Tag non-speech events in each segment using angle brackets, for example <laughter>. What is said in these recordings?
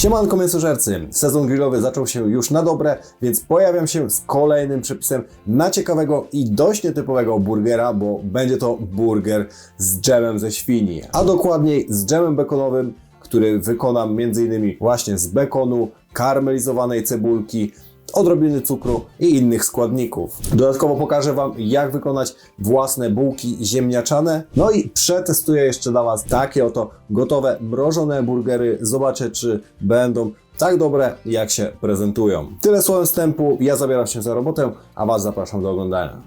Siemanko mięsożercy, sezon grillowy zaczął się już na dobre, więc pojawiam się z kolejnym przepisem na ciekawego i dość nietypowego burgera, bo będzie to burger z dżemem ze świni, a dokładniej z dżemem bekonowym, który wykonam m.in. właśnie z bekonu, karmelizowanej cebulki, odrobiny cukru i innych składników. Dodatkowo pokażę Wam, jak wykonać własne bułki ziemniaczane. No i przetestuję jeszcze dla Was takie oto gotowe, mrożone burgery. Zobaczę, czy będą tak dobre, jak się prezentują. Tyle słowem wstępu, ja zabieram się za robotę, a Was zapraszam do oglądania.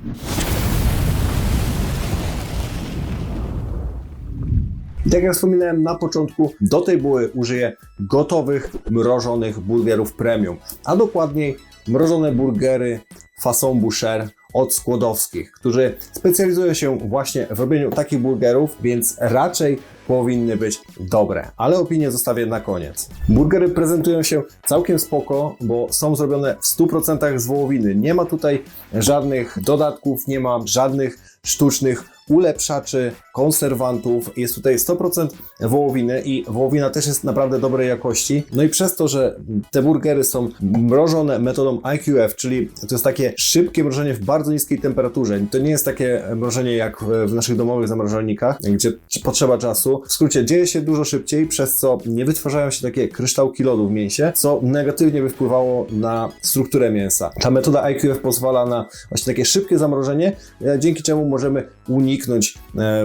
Tak jak wspominałem na początku, do tej buły użyję gotowych, mrożonych burgerów premium, a dokładniej mrożone burgery façon boucher od Skłodowskich, którzy specjalizują się właśnie w robieniu takich burgerów, więc raczej powinny być dobre, ale opinię zostawię na koniec. Burgery prezentują się całkiem spoko, bo są zrobione w 100% z wołowiny. Nie ma tutaj żadnych dodatków, nie ma żadnych sztucznych ulepszaczy, konserwantów. Jest tutaj 100% wołowiny i wołowina też jest naprawdę dobrej jakości. No i przez to, że te burgery są mrożone metodą IQF, czyli to jest takie szybkie mrożenie w bardzo niskiej temperaturze. To nie jest takie mrożenie jak w naszych domowych zamrażalnikach, gdzie potrzeba czasu. W skrócie dzieje się dużo szybciej, przez co nie wytwarzają się takie kryształki lodu w mięsie, co negatywnie by wpływało na strukturę mięsa. Ta metoda IQF pozwala na właśnie takie szybkie zamrożenie, e, dzięki czemu możemy uniknąć e,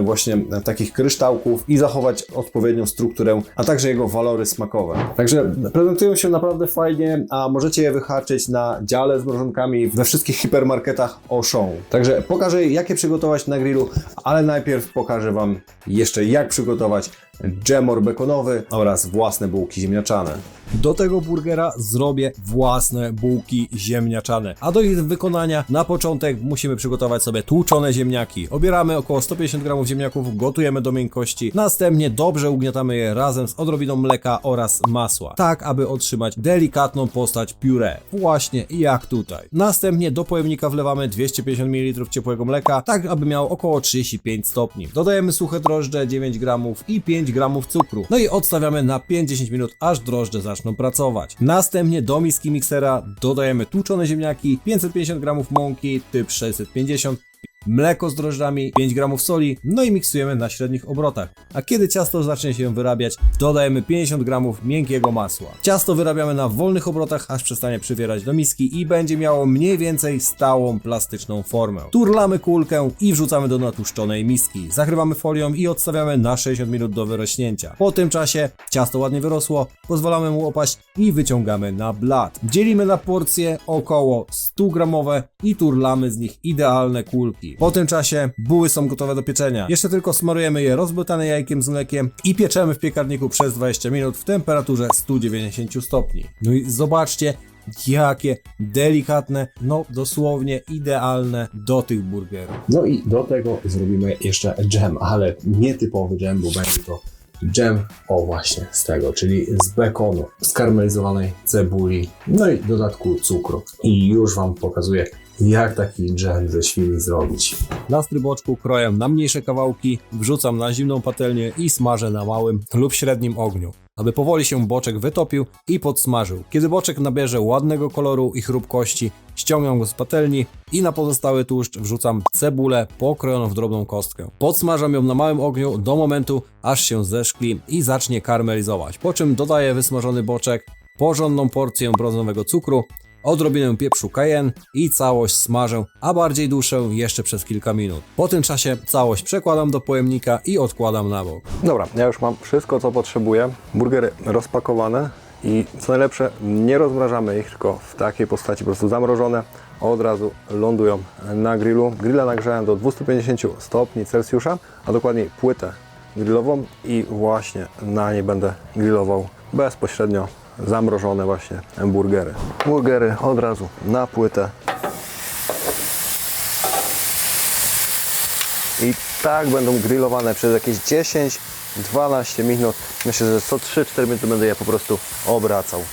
właśnie takich kryształków i zachować odpowiednią strukturę, a także jego walory smakowe. Także prezentują się naprawdę fajnie, a możecie je wyhaczyć na dziale z mrożonkami we wszystkich hipermarketach Auchan. Także pokażę jakie przygotować na grillu, ale najpierw pokażę Wam jeszcze jak przygotować dżemor bekonowy oraz własne bułki ziemniaczane. Do tego burgera zrobię własne bułki ziemniaczane. A do ich wykonania na początek musimy przygotować sobie tłuczone ziemniaki. Obieramy około 150 g ziemniaków, gotujemy do miękkości. Następnie dobrze ugniatamy je razem z odrobiną mleka oraz masła. Tak, aby otrzymać delikatną postać puree. Właśnie jak tutaj. Następnie do pojemnika wlewamy 250 ml ciepłego mleka, tak aby miał około 35 stopni. Dodajemy suche drożdże 9 g i 5 g cukru. No i odstawiamy na 5-10 minut, aż drożdże zaczną pracować. Następnie do miski miksera dodajemy tłuczone ziemniaki, 550 g mąki, typ 650, mleko z drożdżami, 5 g soli, no i miksujemy na średnich obrotach. A kiedy ciasto zacznie się wyrabiać, dodajemy 50 g miękkiego masła. Ciasto wyrabiamy na wolnych obrotach, aż przestanie przywierać do miski i będzie miało mniej więcej stałą plastyczną formę. Turlamy kulkę i wrzucamy do natłuszczonej miski. Zakrywamy folią i odstawiamy na 60 minut do wyrośnięcia. Po tym czasie ciasto ładnie wyrosło, pozwalamy mu opaść i wyciągamy na blat. Dzielimy na porcje około 100 gramowe i turlamy z nich idealne kulki. Po tym czasie buły są gotowe do pieczenia. Jeszcze tylko smarujemy je rozbłotane jajkiem z mlekiem i pieczemy w piekarniku przez 20 minut w temperaturze 190 stopni. No i zobaczcie, jakie delikatne, no dosłownie idealne do tych burgerów. No i do tego zrobimy jeszcze dżem, ale nietypowy dżem, bo będzie to dżem, o właśnie z tego, czyli z bekonu, skarmelizowanej cebuli, no i w dodatku cukru. I już Wam pokazuję, jak taki dżem ze świni zrobić. Na stryboczku kroję na mniejsze kawałki, wrzucam na zimną patelnię i smażę na małym lub średnim ogniu, aby powoli się boczek wytopił i podsmażył. Kiedy boczek nabierze ładnego koloru i chrupkości, ściągam go z patelni i na pozostały tłuszcz wrzucam cebulę pokrojoną w drobną kostkę. Podsmażam ją na małym ogniu do momentu, aż się zeszkli i zacznie karmelizować, po czym dodaję wysmażony boczek, porządną porcję brązowego cukru, odrobinę pieprzu cayenne i całość smażę, a bardziej duszę jeszcze przez kilka minut. Po tym czasie całość przekładam do pojemnika i odkładam na bok. Dobra, ja już mam wszystko, co potrzebuję. Burgery rozpakowane i co najlepsze, nie rozmrażamy ich, tylko w takiej postaci po prostu zamrożone. Od razu lądują na grillu. Grilla nagrzałem do 250 stopni Celsjusza, a dokładniej płytę grillową i właśnie na niej będę grillował bezpośrednio zamrożone właśnie burgery. Burgery od razu na płytę. I tak będą grillowane przez jakieś 10-12 minut. Myślę, że co 3-4 minuty będę je po prostu obracał.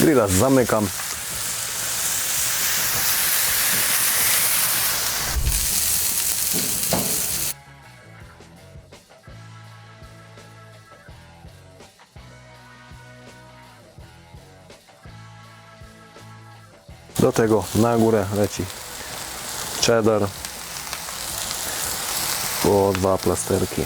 Grilla zamykam. Do tego na górę leci cheddar. Po dwa plasterki.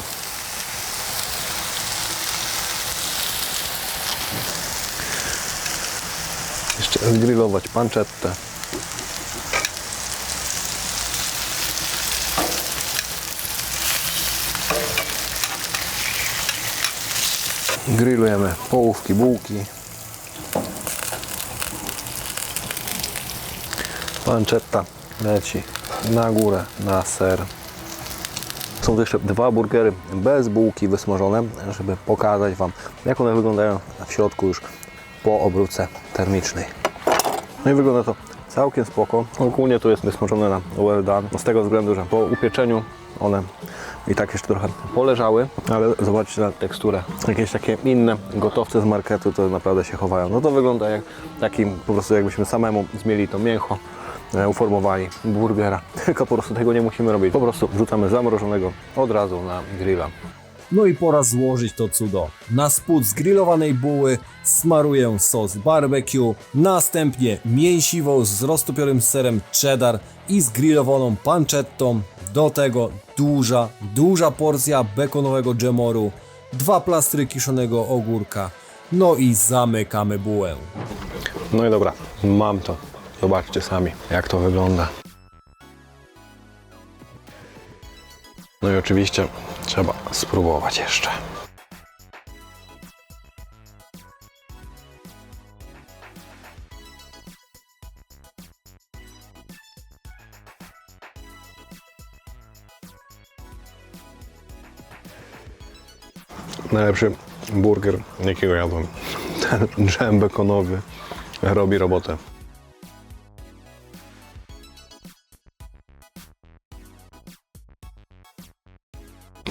Jeszcze zgrillować pancettę. Grillujemy połówki, bułki. Pancetta leci na górę, na ser. Są tu jeszcze dwa burgery bez bułki wysmażone, żeby pokazać Wam, jak one wyglądają w środku już po obróbce termicznej. No i wygląda to całkiem spoko. Ogólnie to jest wysmażone na well done, z tego względu, że po upieczeniu one i tak jeszcze trochę poleżały, ale zobaczcie na teksturę. Jakieś takie inne gotowce z marketu to naprawdę się chowają. No to wygląda jak taki po prostu jakbyśmy samemu zmieli to mięcho, uformowali burgera. <laughs> Tylko po prostu tego nie musimy robić. Po prostu wrzucamy zamrożonego od razu na grilla. No i pora złożyć to cudo. Na spód zgrillowanej buły smaruję sos barbecue, następnie mięsiwo z roztopionym serem cheddar i zgrillowaną pancettą. Do tego duża, duża porcja bekonowego dżemoru, dwa plastry kiszonego ogórka. No i zamykamy bułę. No i dobra, mam to. Zobaczcie sami, jak to wygląda. No i oczywiście trzeba spróbować jeszcze. Najlepszy burger, jakiego jadłem. <laughs> Ten dżem bekonowy robi robotę.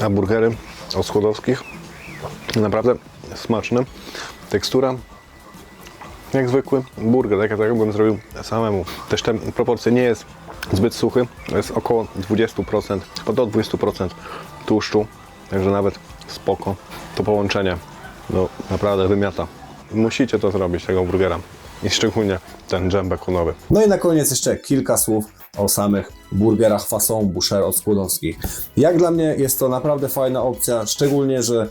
A burgery od Skłodowskich naprawdę smaczne. Tekstura jak zwykły burger, tak jakbym zrobił samemu. Też ten proporcje nie jest zbyt suchy, jest około 20%, do 20% tłuszczu, także nawet spoko. To połączenie no, naprawdę wymiata. Musicie to zrobić, tego burgera. I szczególnie ten dżem bekonowy. No i na koniec jeszcze kilka słów o samych burgerach fason Boucher od Skłodowskich. Jak dla mnie jest to naprawdę fajna opcja, szczególnie, że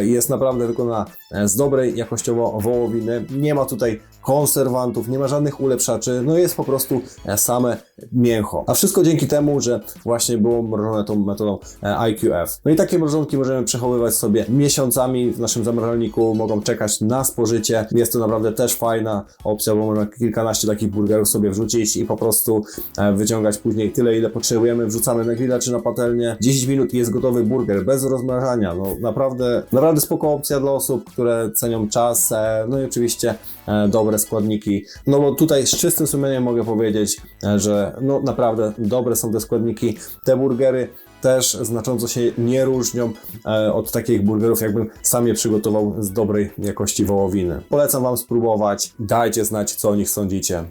jest naprawdę wykonana e, z dobrej jakościowo wołowiny. Nie ma tutaj konserwantów, nie ma żadnych ulepszaczy, no jest po prostu e, same mięcho. A wszystko dzięki temu, że właśnie było mrożone tą metodą e, IQF. No i takie mrożonki możemy przechowywać sobie miesiącami w naszym zamrażalniku, mogą czekać na spożycie. Jest to naprawdę też fajna opcja, bo można kilkanaście takich burgerów sobie wrzucić i po prostu e, wyciągać później tyle, ile potrzebujemy, wrzucamy na grilla czy na patelnię. 10 minut jest gotowy burger bez rozmrażania. No naprawdę, naprawdę spoko opcja dla osób, które cenią czas, e, no i oczywiście e, dobre składniki. No bo tutaj z czystym sumieniem mogę powiedzieć, e, że no naprawdę dobre są te składniki. Te burgery też znacząco się nie różnią od takich burgerów, jakbym sam je przygotował z dobrej jakości wołowiny. Polecam Wam spróbować. Dajcie znać, co o nich sądzicie.